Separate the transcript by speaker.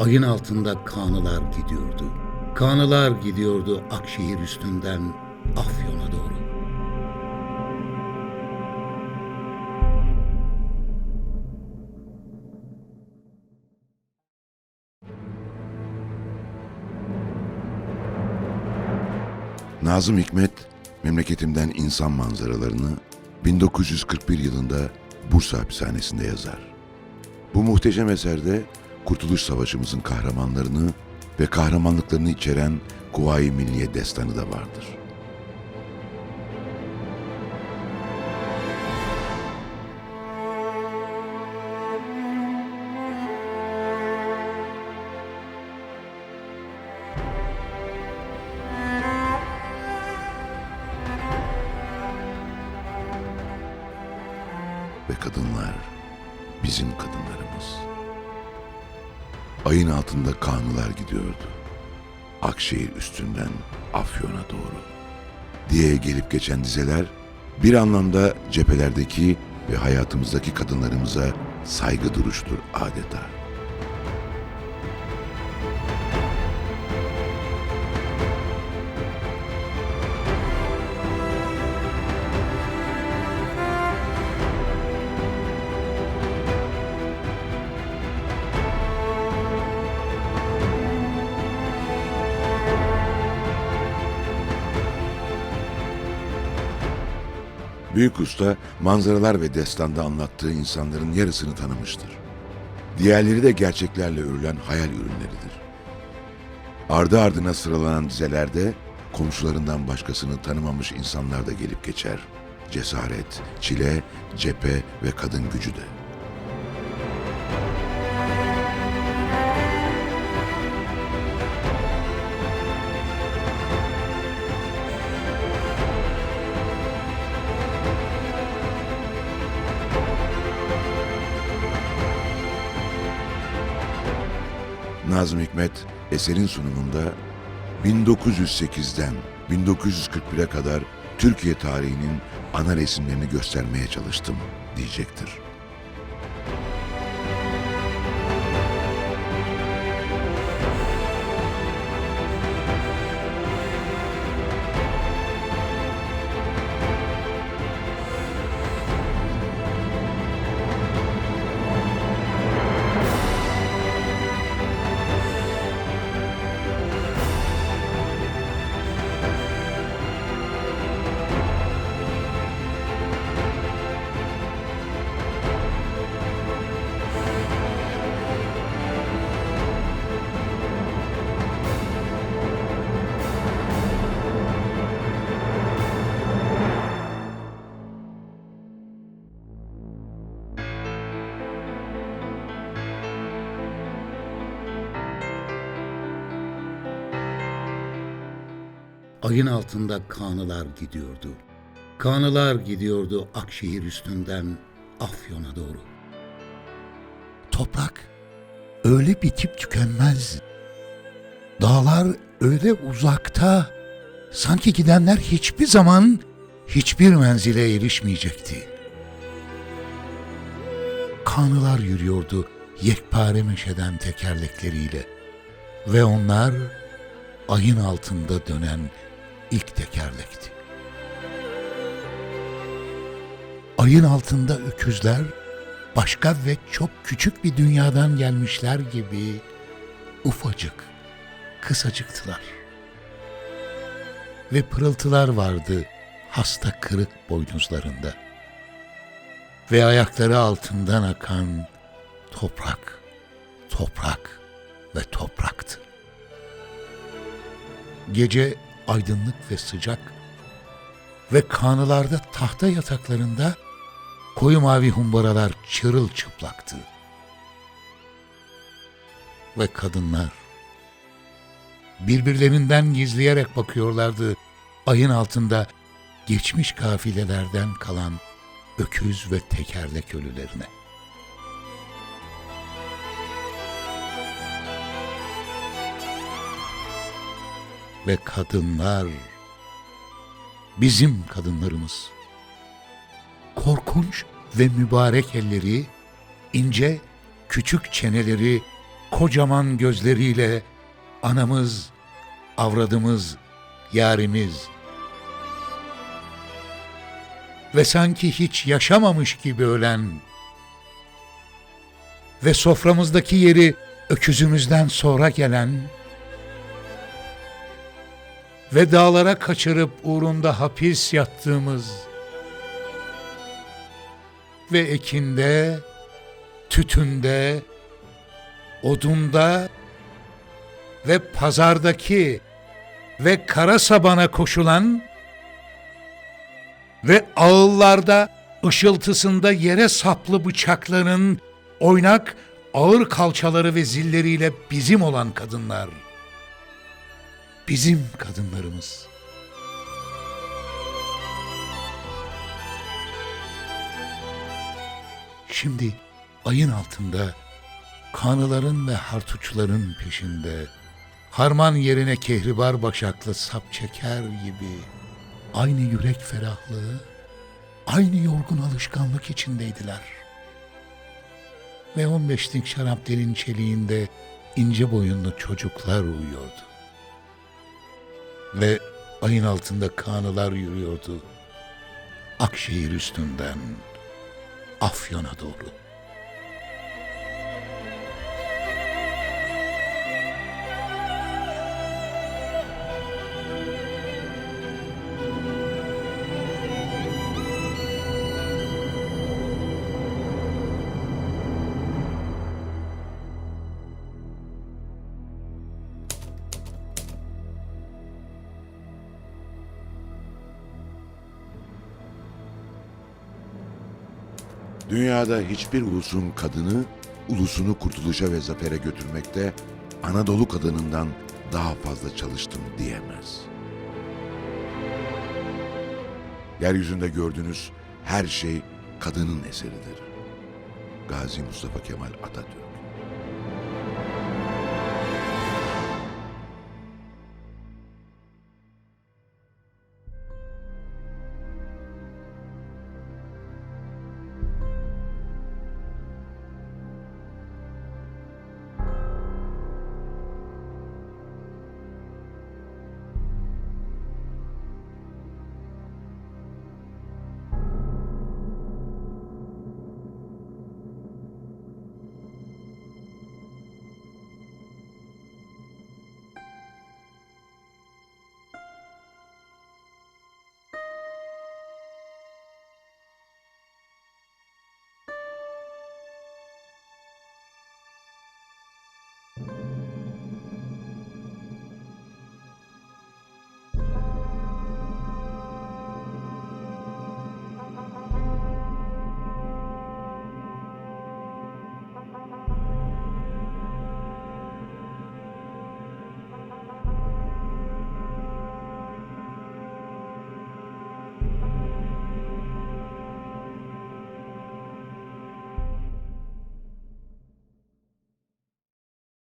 Speaker 1: Ayın altında kanılar gidiyordu. Kanılar gidiyordu Akşehir üstünden Afyon'a doğru.
Speaker 2: Nazım Hikmet, memleketimden insan manzaralarını 1941 yılında Bursa hapishanesinde yazar. Bu muhteşem eserde Kurtuluş Savaşımızın kahramanlarını ve kahramanlıklarını içeren Kuvayi Milliye destanı da vardır. Ve kadınlar bizim kadınlarımız. Ayın altında kanlılar gidiyordu. Akşehir üstünden Afyon'a doğru. Diye gelip geçen dizeler bir anlamda cephelerdeki ve hayatımızdaki kadınlarımıza saygı duruştur adeta. Büyük usta manzaralar ve destanda anlattığı insanların yarısını tanımıştır. Diğerleri de gerçeklerle örülen hayal ürünleridir. Ardı ardına sıralanan dizelerde komşularından başkasını tanımamış insanlar da gelip geçer. Cesaret, çile, cephe ve kadın gücü de. Nazım Hikmet eserin sunumunda 1908'den 1941'e kadar Türkiye tarihinin ana resimlerini göstermeye çalıştım diyecektir.
Speaker 1: Ayın altında kanılar gidiyordu. Kanılar gidiyordu Akşehir üstünden Afyon'a doğru.
Speaker 3: Toprak öyle bitip tükenmez. Dağlar öyle uzakta, sanki gidenler hiçbir zaman hiçbir menzile erişmeyecekti. Kanılar yürüyordu yekpare meşeden tekerlekleriyle ve onlar ayın altında dönen ilk tekerlekti. Ayın altında öküzler başka ve çok küçük bir dünyadan gelmişler gibi ufacık, kısacıktılar. Ve pırıltılar vardı hasta kırık boynuzlarında. Ve ayakları altından akan toprak, toprak ve topraktı. Gece aydınlık ve sıcak ve kanılarda tahta yataklarında koyu mavi humbaralar çırılçıplaktı. Ve kadınlar birbirlerinden gizleyerek bakıyorlardı ayın altında geçmiş kafilelerden kalan öküz ve tekerlek ölülerine. Ve kadınlar, bizim kadınlarımız, korkunç ve mübarek elleri, ince, küçük çeneleri kocaman gözleriyle anamız, avradımız, yarimiz. Ve sanki hiç yaşamamış gibi ölen ve soframızdaki yeri öküzümüzden sonra gelen ve dağlara kaçırıp uğrunda hapis yattığımız ve ekinde, tütünde, odunda ve pazardaki ve kara sabana koşulan ve ağıllarda ışıltısında yere saplı bıçakların oynak ağır kalçaları ve zilleriyle bizim olan kadınlar. Bizim kadınlarımız. Şimdi ayın altında kanıların ve hartuçların peşinde harman yerine kehribar başaklı sap çeker gibi aynı yürek ferahlığı, aynı yorgun alışkanlık içindeydiler. Ve on beşlik şarap delin çeliğinde ince boyunlu çocuklar uyuyordu. Ve ayın altında kanılar yürüyordu. Akşehir üstünden Afyon'a doğru.
Speaker 2: Dünyada hiçbir ulusun kadını ulusunu kurtuluşa ve zafere götürmekte Anadolu kadınından daha fazla çalıştım diyemez. Yeryüzünde gördüğünüz her şey kadının eseridir. Gazi Mustafa Kemal Atatürk